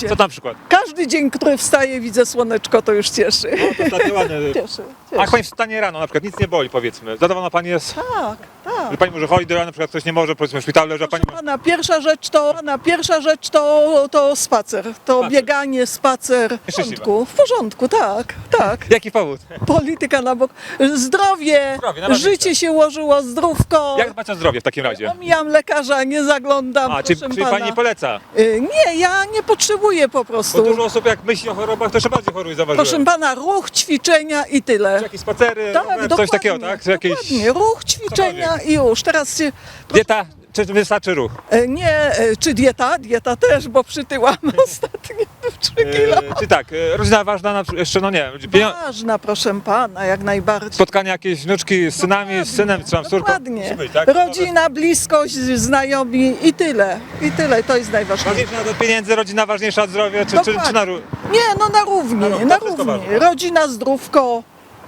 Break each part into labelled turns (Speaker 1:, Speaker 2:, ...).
Speaker 1: Oczywiście.
Speaker 2: Co tam na przykład?
Speaker 1: Każdy dzień, który wstaje, widzę słoneczko, to już cieszy.
Speaker 2: To ostatnie ładne.
Speaker 1: Cieszy,
Speaker 2: A jak
Speaker 1: cieszy.
Speaker 2: pani wstanie rano, na przykład nic nie boli, powiedzmy. Zadowolona pani jest,
Speaker 1: Tak, tak.
Speaker 2: Że pani może chodzić do rana, na przykład ktoś nie może, powiedzmy w szpitalu leży, a pani...
Speaker 1: Proszę pana, pierwsza rzecz to, pana, pierwsza rzecz to, to spacer. To bieganie, spacer. W
Speaker 2: Szczęśliwa.
Speaker 1: porządku, w porządku, tak, tak.
Speaker 2: Jaki powód?
Speaker 1: Polityka na bok. Zdrowie,
Speaker 2: Zdrowie, najważniejsze.
Speaker 1: życie się ułożyło, zdrówko.
Speaker 2: Jak dbać o zdrowie w takim razie?
Speaker 1: Omijam lekarza, nie zaglądam,
Speaker 2: A, czy,
Speaker 1: proszę
Speaker 2: czyli
Speaker 1: pana.
Speaker 2: pani nie poleca?
Speaker 1: Y, Nie, ja nie potrzebuję po
Speaker 2: Bo
Speaker 1: prostu.
Speaker 2: dużo osób jak myśli o chorobach, to jeszcze bardziej choruje, zauważyłem.
Speaker 1: Proszę pana, ruch, ćwiczenia i tyle.
Speaker 2: Czy jakieś spacery,
Speaker 1: Tak,
Speaker 2: rower, coś
Speaker 1: dokładnie,
Speaker 2: takiego, tak? Czy jakieś...
Speaker 1: dokładnie. Ruch, ćwiczenia i już. Teraz się,
Speaker 2: Dieta, czy wystarczy ruch?
Speaker 1: e, nie, e, czy dieta? Dieta też, bo przytyłam ostatnio 3 kilo.
Speaker 2: E, czy tak, e, rodzina ważna, na, przykład jeszcze, no nie, pienio-
Speaker 1: Ważna, proszę pana, jak najbardziej.
Speaker 2: spotkania jakieś wnuczki z synami, z synem, czy tam z córką?
Speaker 1: Dokładnie.
Speaker 2: Być, tak?
Speaker 1: Rodzina, bliskość, znajomi i tyle. I tyle, to jest najważniejsze.
Speaker 2: Ważniejsza od pieniędzy, rodzina ważniejsza od zdrowia, czy, czy, czy na ró-
Speaker 1: Nie, no na równi,
Speaker 2: Na równi,
Speaker 1: na
Speaker 2: to wszystko
Speaker 1: równi.
Speaker 2: ważne.
Speaker 1: Rodzina, zdrówko,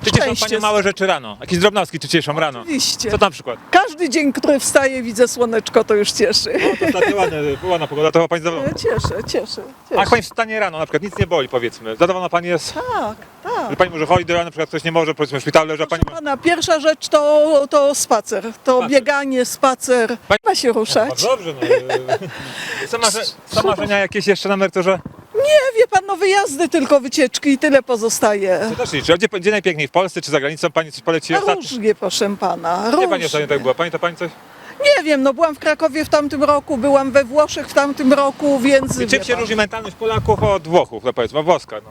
Speaker 2: Czy cieszą
Speaker 1: szczęście.
Speaker 2: Panie małe rzeczy rano? Jakieś drobnostki czy cieszą rano?
Speaker 1: Oczywiście.
Speaker 2: Co tam na przykład?
Speaker 1: Każdy dzień, który wstaje, widzę słoneczko, to już cieszy.
Speaker 2: To ostatnie ładne, ładna pogoda, to chyba Pani zadowolona.
Speaker 1: Cieszę, cieszę,
Speaker 2: A
Speaker 1: cieszę.
Speaker 2: jak Pani wstanie rano, na przykład nic nie boli, powiedzmy. Zadowolona Pani jest,
Speaker 1: Tak, tak.
Speaker 2: że Pani może chodzić do rana, na przykład ktoś nie może, powiedzmy w szpitalu a Pani...
Speaker 1: Proszę pana, pierwsza rzecz to, to spacer. To bieganie, spacer.
Speaker 2: Pani-
Speaker 1: Ma się ruszać.
Speaker 2: dobrze, no. e, Są, marze... Są marzenia jakieś jeszcze na emeryturze?
Speaker 1: Nie, wie pan, no wyjazdy tylko, wycieczki i tyle pozostaje.
Speaker 2: To też liczy. A Gdzie, gdzie najpiękniej, w Polsce czy za granicą? Pani coś poleci ostatnio?
Speaker 1: różnie, proszę pana,
Speaker 2: Gdzie Pani
Speaker 1: różnie.
Speaker 2: ostatnio tak była? Pamięta Pani coś?
Speaker 1: Nie wiem, no byłam w Krakowie w tamtym roku, byłam we Włoszech w tamtym roku, więc...
Speaker 2: I
Speaker 1: wie
Speaker 2: czym się
Speaker 1: pan.
Speaker 2: różni mentalność Polaków od Włochów, no powiedzmy, włoska? No.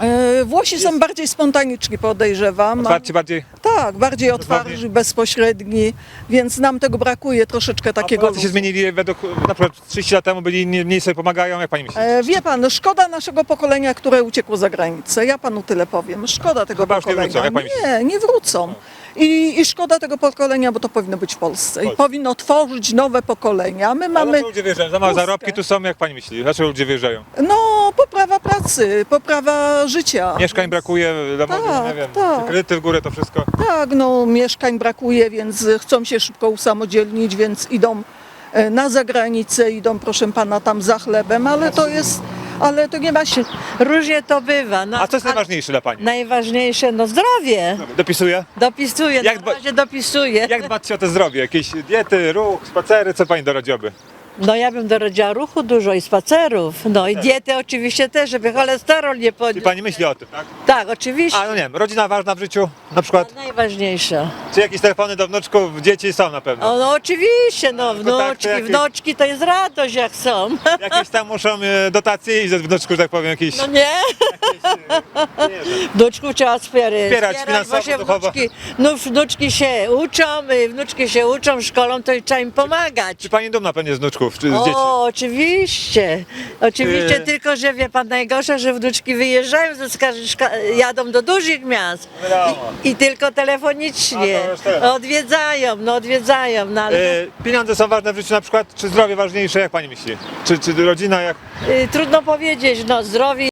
Speaker 1: E, Włosi są bardziej spontaniczni, podejrzewam.
Speaker 2: Otwarci bardziej?
Speaker 1: Tak, bardziej otwarci, bezpośredni, więc nam tego brakuje troszeczkę
Speaker 2: A
Speaker 1: takiego...
Speaker 2: Polacy się zmienili według, na przykład 30 lat temu byli mniej sobie pomagają, jak Pani myśli?
Speaker 1: E, Wie pan, szkoda naszego pokolenia, które uciekło za granicę. Ja panu tyle powiem. Szkoda tego
Speaker 2: Chyba już nie
Speaker 1: pokolenia.
Speaker 2: wrócą, jak pani
Speaker 1: nie, nie wrócą. I, I szkoda tego pokolenia, bo to powinno być w Polsce. I
Speaker 2: Polsce.
Speaker 1: powinno tworzyć nowe pokolenia. My
Speaker 2: Ale
Speaker 1: mamy,
Speaker 2: ludzie wyjeżdżają? Za małe
Speaker 1: pustkę.
Speaker 2: zarobki tu są, jak Pani myśli? Dlaczego ludzie wyjeżdżają?
Speaker 1: no, poprawa pracy, poprawa życia.
Speaker 2: Mieszkań brakuje, domowych,
Speaker 1: Tak,
Speaker 2: nie wiem,
Speaker 1: tak.
Speaker 2: kredyty w górę, to wszystko.
Speaker 1: Tak, no mieszkań brakuje, więc chcą się szybko usamodzielnić, więc idą e, na zagranicę, idą proszę pana tam za chlebem, ale to jest, ale to nie ma się.
Speaker 3: Różnie to bywa. No,
Speaker 2: A co jest
Speaker 3: ale
Speaker 2: najważniejsze dla Pani?
Speaker 3: Najważniejsze, no zdrowie.
Speaker 2: Dopisuje?
Speaker 3: Dopisuję,
Speaker 2: Jak
Speaker 3: jak
Speaker 2: dba-
Speaker 3: na razie dopisuję.
Speaker 2: Jak dbać o to zdrowie? Jakieś diety, ruch, spacery, co Pani doradziłaby?
Speaker 3: No ja bym doradziła ruchu dużo i spacerów. No i diety oczywiście też, żeby cholesterol nie
Speaker 2: Czy
Speaker 3: podniósł.
Speaker 2: Pani myśli o tym, tak?
Speaker 3: Tak, oczywiście.
Speaker 2: A no nie wiem, rodzina ważna w życiu, na przykład?
Speaker 3: Najważniejsze.
Speaker 2: Czy jakieś telefony do wnuczków, dzieci są na pewno?
Speaker 3: O, no oczywiście, no
Speaker 2: kontakty
Speaker 3: wnuczki,
Speaker 2: jakieś?
Speaker 3: wnuczki to jest radość jak są.
Speaker 2: Jakieś tam muszą e, dotacje i ze wnuczków, że tak powiem, jakieś...
Speaker 3: No nie? Wnuczków trzeba wspierać.
Speaker 2: Wspierać finansowo, duchowo.
Speaker 3: wnuczki, no, wnuczki się uczą, y, wnuczki się uczą szkolą, to i trzeba im pomagać.
Speaker 2: Czy Pani dumna pewnie z wnuczków, czy z dzieci?
Speaker 3: O, oczywiście. Oczywiście,
Speaker 2: Yy.
Speaker 3: tylko że wie pan najgorsze, że wnuczki wyjeżdżają, ze szka- szka- jadą do dużych miast
Speaker 2: Wiadomo.
Speaker 3: i, i tylko telefonicznie
Speaker 2: A, to już tyle.
Speaker 3: odwiedzają, no odwiedzają, no ale
Speaker 2: E, pieniądze są ważne w życiu na przykład, czy zdrowie ważniejsze, jak Pani myśli? Czy, czy rodzina, jak...
Speaker 3: y, trudno powiedzieć, no zdrowie